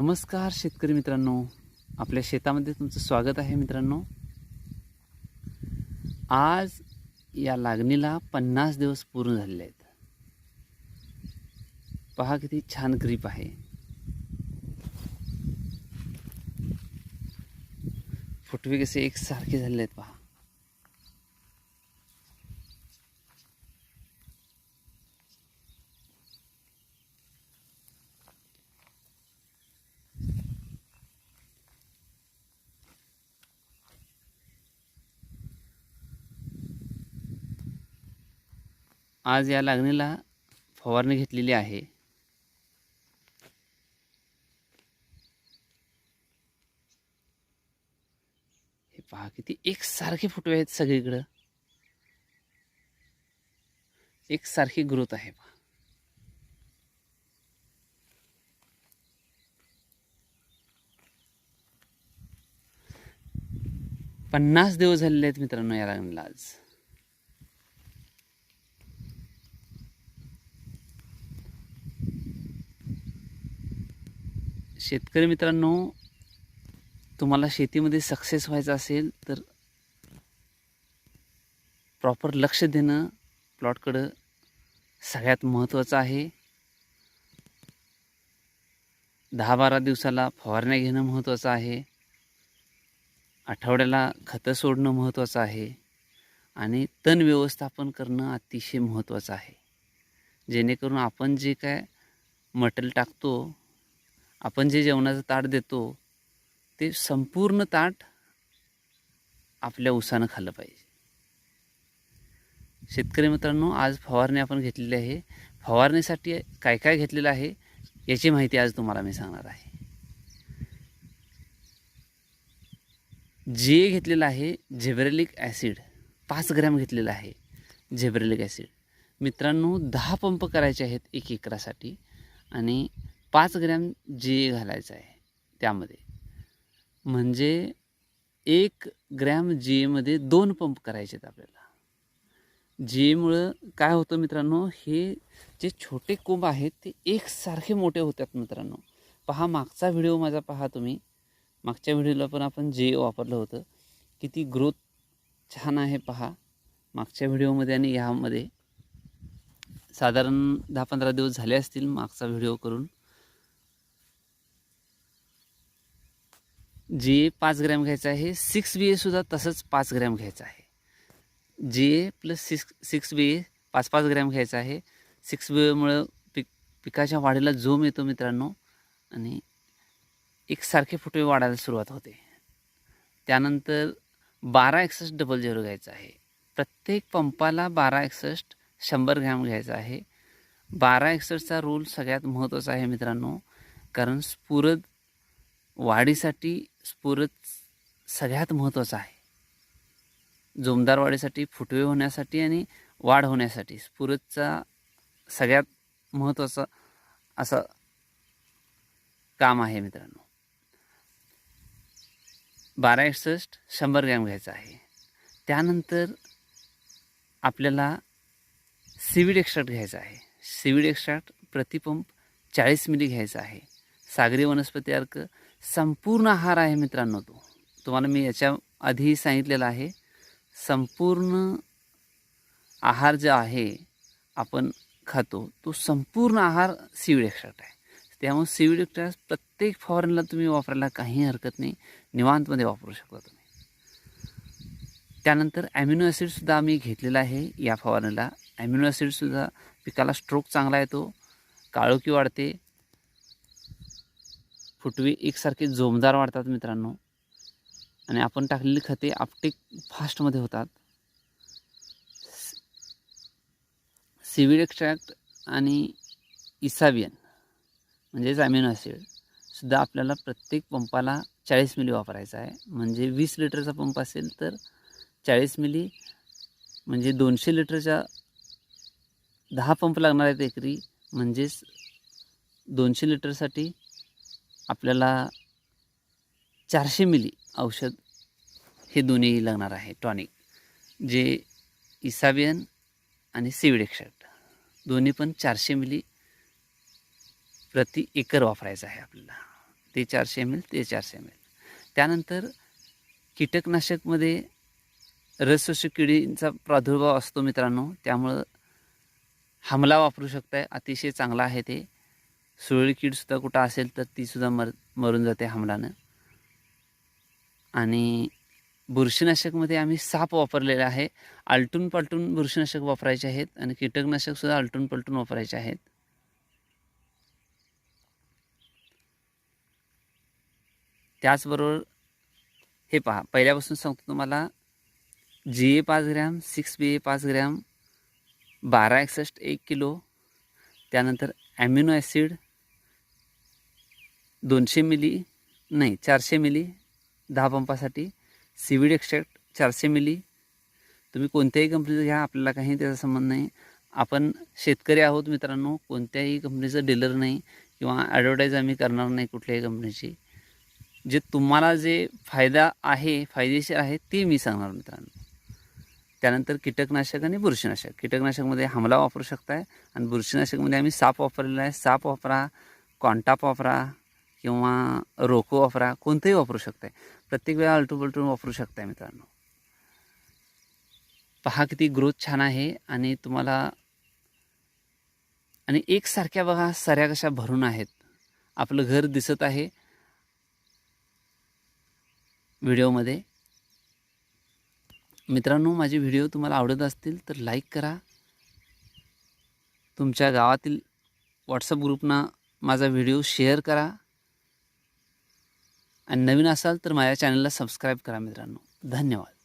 नमस्कार शेतकरी मित्रांनो. आपल्या शेतामध्ये तुमचं स्वागत आहे मित्रांनो. आज या लागणीला पन्नास दिवस पूर्ण झालेले आहेत. पहा किती छान ग्रीप आहे. फुटवे कसे एकसारखे झालेले आहेत पहा. आज या लागणीला फवारणी घेतलेली आहे. हे पहा किती एकसारखे फुटवे आहेत सगळीकडं. एकसारखी ग्रोथ आहे पहा. पन्नास दिवस झालेले आहेत मित्रांनो या लागणीला आज. शेतकरी मित्रांनो तुम्हाला शेतीमध्ये सक्सेस व्हायचं असेल तर प्रॉपर लक्ष देणं प्लॉटकडं सगळ्यात महत्त्वाचं आहे. दहा बारा दिवसाला फवारण्या घेणं महत्त्वाचं आहे. आठवड्याला खतं सोडणं महत्त्वाचं आहे. आणि तण व्यवस्थापन करणं अतिशय महत्त्वाचं आहे. जेणेकरून आपण जे काय मटेरियल टाकतो आपण जे जेवणाचं ताट देतो ते संपूर्ण ताट आपल्या उसानं खाल्लं पाहिजे. शेतकरी मित्रांनो आज फवारणी आपण घेतलेली आहे. फवारणीसाठी काय काय घेतलेलं आहे याची माहिती आज तुम्हाला मी सांगणार आहे. जे घेतलेलं आहे झेब्रेलिक ॲसिड पाच ग्रॅम घेतलेलं आहे झेब्रेलिक ॲसिड. मित्रांनो दहा पंप करायचे आहेत एक एकरासाठी आणि पाच ग्रॅम जे घालायचं आहे त्यामध्ये. म्हणजे एक ग्रॅम जेमध्ये दोन पंप करायचे आहेत आपल्याला. जेमुळं काय होतं मित्रांनो हे जे छोटे कोंब आहेत ते एकसारखे मोठे होतात मित्रांनो. पहा मागचा व्हिडिओ माझा पहा तुम्ही. मागच्या व्हिडिओला पण आपण जे वापरलं होतं किती ग्रोथ छान आहे पहा. मागच्या व्हिडिओमध्ये आणि ह्यामध्ये साधारण दहा पंधरा दिवस झाले असतील मागचा व्हिडिओ करून. जे पाच ग्रॅम घ्यायचं आहे सिक्स बी एसुद्धा तसंच पाच ग्रॅम घ्यायचं आहे. जे plus six six B A पाच पाच ग्रॅम घ्यायचं आहे सिक्स बी एमुळं पिक पिकाच्या वाढीला जोम येतो मित्रांनो आणि एकसारखे फुटवे वाढायला सुरुवात होते. त्यानंतर बारा एकसष्ट डबल झिरो घ्यायचं आहे. प्रत्येक पंपाला बारा एकसष्ट शंभर ग्रॅम घ्यायचा आहे. बारा एकसष्टचा रूल सगळ्यात महत्त्वाचा आहे मित्रांनो कारण स्फुरद वाढीसाठी स्फुरत सगळ्यात महत्त्वाचा आहे. जोमदार वाढीसाठी फुटवे होण्यासाठी आणि वाढ होण्यासाठी स्फुरतचा सगळ्यात महत्त्वाचा असं काम आहे मित्रांनो. बारा एकसष्ट शंभर ग्रॅम घ्यायचं आहे. त्यानंतर आपल्याला सीविड एक्स्ट्रॅक्ट घ्यायचा आहे. सीविड एक्स्ट्रॅक्ट प्रतिपंप चाळीस मिली घ्यायचा आहे. सागरी वनस्पती अर्क संपूर्ण आहार आहे मित्रांनो तो. तुम्हाला मी याच्या आधी सांगितलेला आहे संपूर्ण आहार जो आहे आपण खातो तो संपूर्ण आहार सीविड एक्स्ट्रॅक्ट आहे. त्यामुळे सीविड एक्स्ट्रॅक्ट प्रत्येक फवारणीला तुम्ही वापरायला काही हरकत नाही निवांतमध्ये वापरू शकता तुम्ही. त्यानंतर ॲमिनो ॲसिडसुद्धा आम्ही घेतलेला आहे या फवारणीला ॲमिनो ॲसिडसुद्धा पिकाला स्ट्रोक चांगला येतो काळोखी वाढते फुटवे एकसारखे जोमदार वाढतात मित्रांनो. आणि आपण टाकलेली खते आपटेक फास्टमध्ये होतात. सिविड एक्स्ट्रॅक्ट आणि इसाबियन म्हणजेच ॲमिनो ॲसिड सुद्धा आपल्याला प्रत्येक पंपाला चाळीस मिली वापरायचा आहे. म्हणजे वीस लिटरचा पंप असेल तर चाळीस मिली म्हणजे दोनशे लिटरच्या दहा पंप लागणार आहेत एकरी म्हणजेच दोनशे लिटरसाठी आपल्याला चारशे मिली औषध हे दोन्ही लागणार आहे टॉनिक जे इसाबियन आणि सिविड एक्स्ट्रॅक्ट दोन्ही पण चारशे मिली प्रति एकर वापरायचं आहे आपल्याला. ते चारशे एम एल ते चारशे एम एल त्यानंतर कीटकनाशकमध्ये रसशोषक किडींचा प्रादुर्भाव असतो मित्रांनो त्यामुळं हमला वापरू शकताय अतिशय चांगला आहे ते. सुरळी कीडसुद्धा कुठं असेल तर तीसुद्धा मर मरून जाते हमलानं. आणि बुरशीनाशकमध्ये आम्ही साप वापरलेला आहे. आलटून पालटून बुरशीनाशक वापरायचे आहेत आणि कीटकनाशकसुद्धा आलटून पलटून वापरायचे आहेत. त्याचबरोबर हे पहा पहिल्यापासून सांगतो तुम्हाला जी ए पाच ग्रॅम सिक्स बी ए पाच ग्रॅम बारा एकसष्ट एक किलो त्यानंतर ॲम्युनो ॲसिड दोनशे मिली नाही चारशे मिली दहा पंपासाठी सीविड एक्स्ट्रॅक्ट चारशे मिली. तुम्ही कोणत्याही कंपनीचं घ्या आपल्याला काही त्याचा संबंध नाही. आपण शेतकरी आहोत मित्रांनो कोणत्याही कंपनीचं डीलर नाही किंवा ॲडव्हर्टाईज आम्ही करणार नाही कुठल्याही कंपनीची जे तुम्हाला जे फायदा आहे फायदेशीर आहे ते मी सांगणार मित्रांनो. त्यानंतर कीटकनाशक आणि बुरशीनाशक. कीटकनाशकमध्ये हमला वापरू शकताय आणि बुरशीनाशकमध्ये आम्ही साप वापरलेला आहे. साप वापरा कॉन्टाप वापरा किंवा रोको वापरा कोणतंही वापरू शकताय. प्रत्येक वेळा अलटू पलटून वापरू शकताय मित्रांनो. पहा किती ग्रोथ छान आहे आणि तुम्हाला आणि एकसारख्या बघा सऱ्या कशा भरून आहेत. आपलं घर दिसत आहे. व्हिडिओमध्ये. मित्रांनो माझे व्हिडिओ तुम्हाला आवडत असतील तर लाईक करा. तुमच्या गावातील व्हॉट्सअप ग्रुपना माझा व्हिडिओ शेअर करा. आणि नवीन असाल तर माझ्या चॅनलला सबस्क्राईब करा मित्रांनो. धन्यवाद.